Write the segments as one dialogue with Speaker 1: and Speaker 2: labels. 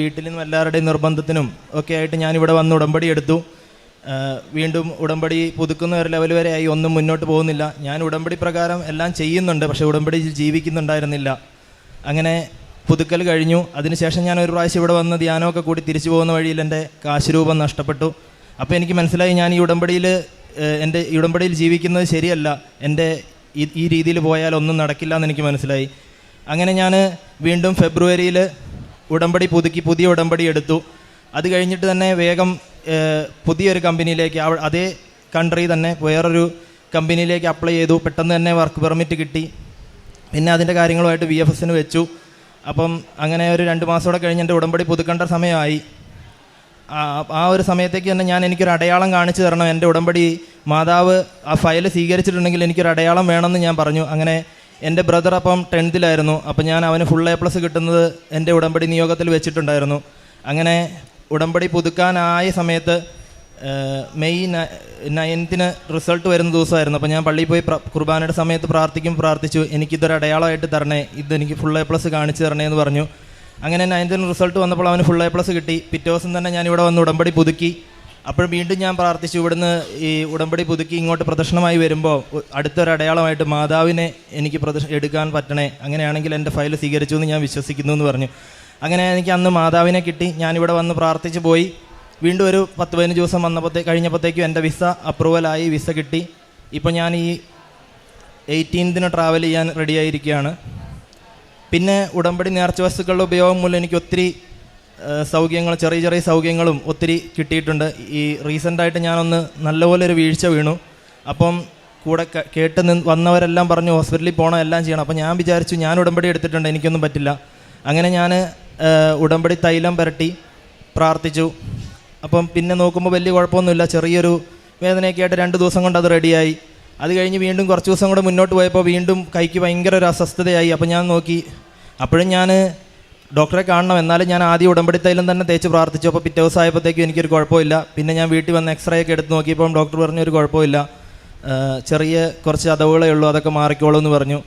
Speaker 1: വീട്ടിൽ നിന്നും എല്ലാവരുടെയും നിർബന്ധത്തിനും ഒക്കെ ആയിട്ട് ഞാനിവിടെ വന്ന് ഉടമ്പടി എടുത്തു. വീണ്ടും ഉടമ്പടി പുതുക്കുന്ന ഒരു ലെവൽ വരെ ആയി. ഒന്നും മുന്നോട്ട് പോകുന്നില്ല. ഞാൻ ഉടമ്പടി പ്രകാരം എല്ലാം ചെയ്യുന്നുണ്ട് പക്ഷേ ഉടമ്പടി ജീവിക്കുന്നുണ്ടായിരുന്നില്ല. അങ്ങനെ പുതുക്കൽ കഴിഞ്ഞു. അതിനുശേഷം ഞാൻ ഒരു പ്രാവശ്യം ഇവിടെ വന്ന് ധ്യാനമൊക്കെ കൂടി തിരിച്ചു പോകുന്ന വഴിയിൽ എന്റെ കാശുരൂപം നഷ്ടപ്പെട്ടു. അപ്പോൾ എനിക്ക് മനസ്സിലായി ഞാൻ ഈ ഉടമ്പടിയിൽ എന്റെ ഈ ഉടമ്പടിയിൽ ജീവിക്കുന്നത് ശരിയല്ല. എന്റെ ഈ രീതിയിൽ പോയാൽ ഒന്നും നടക്കില്ല എന്ന് എനിക്ക് മനസ്സിലായി. അങ്ങനെ ഞാൻ വീണ്ടും ഫെബ്രുവരിയിൽ ഉടമ്പടി പുതുക്കി പുതിയ ഉടമ്പടി എടുത്തു. അത് കഴിഞ്ഞിട്ട് തന്നെ വേഗം പുതിയൊരു കമ്പനിയിലേക്ക് അതേ കൺട്രി തന്നെ വേറൊരു കമ്പനിയിലേക്ക് അപ്ലൈ ചെയ്തു. പെട്ടെന്ന് തന്നെ വർക്ക് പെർമിറ്റ് കിട്ടി. പിന്നെ അതിന്റെ കാര്യങ്ങളുമായിട്ട് വി എഫ് എസിന് വെച്ചു. അപ്പം അങ്ങനെ ഒരു രണ്ട് മാസത്തോടെ കഴിഞ്ഞ് എന്റെ ഉടമ്പടി പുതുക്കേണ്ട സമയമായി. ആ ഒരു സമയത്തേക്ക് തന്നെ ഞാൻ എനിക്കൊരു അടയാളം കാണിച്ചു തരണം. എന്റെ ഉടമ്പടി മാതാവ് ആ ഫയൽ സ്വീകരിച്ചിട്ടുണ്ടെങ്കിൽ എനിക്കൊരു അടയാളം വേണമെന്ന് ഞാൻ പറഞ്ഞു. അങ്ങനെ എന്റെ ബ്രദർ അപ്പം ടെൻത്തിലായിരുന്നു അപ്പം ഞാൻ അവന് ഫുൾ എ പ്ലസ് കിട്ടുന്നത് എന്റെ ഉടമ്പടി നിയോഗത്തിൽ വെച്ചിട്ടുണ്ടായിരുന്നു. അങ്ങനെ ഉടമ്പടി പുതുക്കാനായ സമയത്ത് മെയ് നയൻത്തിന് റിസൾട്ട് വരുന്ന ദിവസമായിരുന്നു. അപ്പോൾ ഞാൻ പള്ളിയിൽ പോയി കുർബാനയുടെ സമയത്ത് പ്രാർത്ഥിക്കും പ്രാർത്ഥിച്ചു എനിക്കിതൊരു അടയാളമായിട്ട് തരണേ ഇതെനിക്ക് ഫുൾ എ പ്ലസ് കാണിച്ചു തരണേ എന്ന് പറഞ്ഞു. അങ്ങനെ നയൻത്തിന് റിസൾട്ട് വന്നപ്പോൾ അവന് ഫുൾ എ പ്ലസ് കിട്ടി. പിറ്റേ ദിവസം തന്നെ ഞാൻ ഇവിടെ വന്ന് ഉടമ്പടി പുതുക്കി. അപ്പോൾ വീണ്ടും ഞാൻ പ്രാർത്ഥിച്ചു ഇവിടുന്ന് ഈ ഉടമ്പടി പുതുക്കി ഇങ്ങോട്ട് പ്രദർശനമായി വരുമ്പോൾ അടുത്തൊരടയാളമായിട്ട് മാതാവിനെ എനിക്ക് പ്രദർശ എടുക്കാൻ പറ്റണേ. അങ്ങനെയാണെങ്കിൽ എന്റെ ഫയൽ സ്വീകരിച്ചു എന്ന് ഞാൻ വിശ്വസിക്കുന്നു എന്ന് പറഞ്ഞു. അങ്ങനെ എനിക്ക് അന്ന് മാതാവിനെ കിട്ടി. ഞാനിവിടെ വന്ന് പ്രാർത്ഥിച്ചു പോയി. വീണ്ടും ഒരു പത്ത് പതിനഞ്ച് ദിവസം വന്നപ്പോഴത്തേ കഴിഞ്ഞപ്പോഴത്തേക്കും എന്റെ വിസ അപ്രൂവലായി വിസ കിട്ടി. ഇപ്പോൾ ഞാൻ ഈ എയ്റ്റീൻത്തിന് ട്രാവൽ ചെയ്യാൻ റെഡിയായിരിക്കുകയാണ്. പിന്നെ ഉടമ്പടി നേർച്ച വസ്തുക്കളുടെ ഉപയോഗം മൂലം എനിക്ക് ഒത്തിരി സൗകര്യങ്ങൾ ചെറിയ ചെറിയ സൗഖ്യങ്ങളും ഒത്തിരി കിട്ടിയിട്ടുണ്ട്. ഈ റീസെന്റായിട്ട് ഞാനൊന്ന് നല്ലപോലെ ഒരു വീഴ്ച വീണു. അപ്പം കൂടെ കേട്ട് നിന്ന് വന്നവരെല്ലാം പറഞ്ഞു ഹോസ്പിറ്റലിൽ പോകണം എല്ലാം ചെയ്യണം. അപ്പം ഞാൻ വിചാരിച്ചു ഞാൻ ഉടമ്പടി എടുത്തിട്ടുണ്ട് എനിക്കൊന്നും പറ്റില്ല. അങ്ങനെ ഞാൻ ഉടമ്പടി തൈലം പുരട്ടി പ്രാർത്ഥിച്ചു. അപ്പം പിന്നെ നോക്കുമ്പോൾ വലിയ കുഴപ്പമൊന്നുമില്ല. ചെറിയൊരു വേദനയൊക്കെ ആയിട്ട് രണ്ട് ദിവസം കൊണ്ട് അത് റെഡിയായി. അത് കഴിഞ്ഞ് വീണ്ടും കുറച്ച് ദിവസം കൂടെ മുന്നോട്ട് പോയപ്പോൾ വീണ്ടും കൈക്ക് ഭയങ്കര ഒരു അസ്വസ്ഥതയായി. അപ്പം ഞാൻ നോക്കി അപ്പോഴും ഞാൻ ഡോക്ടറെ കാണണം. എന്നാലും ഞാൻ ആദ്യം ഉടമ്പടി തൈലം തന്നെ തേച്ച് പ്രാർത്ഥിച്ചു. അപ്പോൾ പിറ്റേ ദിവസം ആയപ്പോഴത്തേക്കും എനിക്കൊരു കുഴപ്പമില്ല. പിന്നെ ഞാൻ വീട്ടിൽ വന്ന് എക്സ്റേ ഒക്കെ എടുത്ത് നോക്കിയപ്പോൾ ഡോക്ടർ പറഞ്ഞു ഒരു കുഴപ്പമില്ല. ചെറിയ കുറച്ച് അതവുകളേ ഉള്ളൂ. അതൊക്കെ മാറിക്കോളൂ എന്ന് പറഞ്ഞു.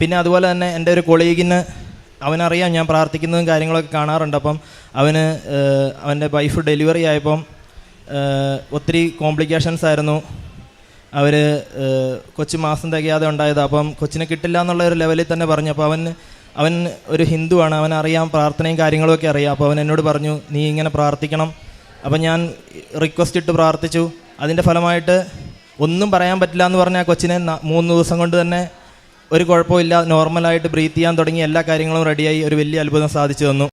Speaker 1: പിന്നെ അതുപോലെ തന്നെ എന്റെ ഒരു കൊളീഗിന് അവനറിയാം ഞാൻ പ്രാർത്ഥിക്കുന്നതും കാര്യങ്ങളൊക്കെ കാണാറുണ്ട്. അപ്പം അവന് അവന്റെ വൈഫ് ഡെലിവറി ആയപ്പം ഒത്തിരി കോംപ്ലിക്കേഷൻസ് ആയിരുന്നു. അവർ കൊച്ചു മാസം തികയാതെ ഉണ്ടായത്. അപ്പം കൊച്ചിനെ കിട്ടില്ല എന്നുള്ള ഒരു ലെവലിൽ തന്നെ പറഞ്ഞു. അപ്പോൾ അവൻ അവൻ ഒരു ഹിന്ദുവാണ് അവൻ അറിയാം പ്രാർത്ഥനയും കാര്യങ്ങളൊക്കെ അറിയാം. അപ്പോൾ അവൻ എന്നോട് പറഞ്ഞു നീ ഇങ്ങനെ പ്രാർത്ഥിക്കണം. അപ്പം ഞാൻ റിക്വസ്റ്റ് ഇട്ട് പ്രാർത്ഥിച്ചു. അതിന്റെ ഫലമായിട്ട് ഒന്നും പറയാൻ പറ്റില്ല എന്ന് പറഞ്ഞ ആ കൊച്ചിനെ മൂന്ന് ദിവസം കൊണ്ട് തന്നെ ഒരു കുഴപ്പമില്ല. നോർമലായിട്ട് ബ്രീത്ത് ചെയ്യാൻ തുടങ്ങി. എല്ലാ കാര്യങ്ങളും റെഡിയായി ഒരു വലിയ അത്ഭുതം സാധിച്ചു തന്നു.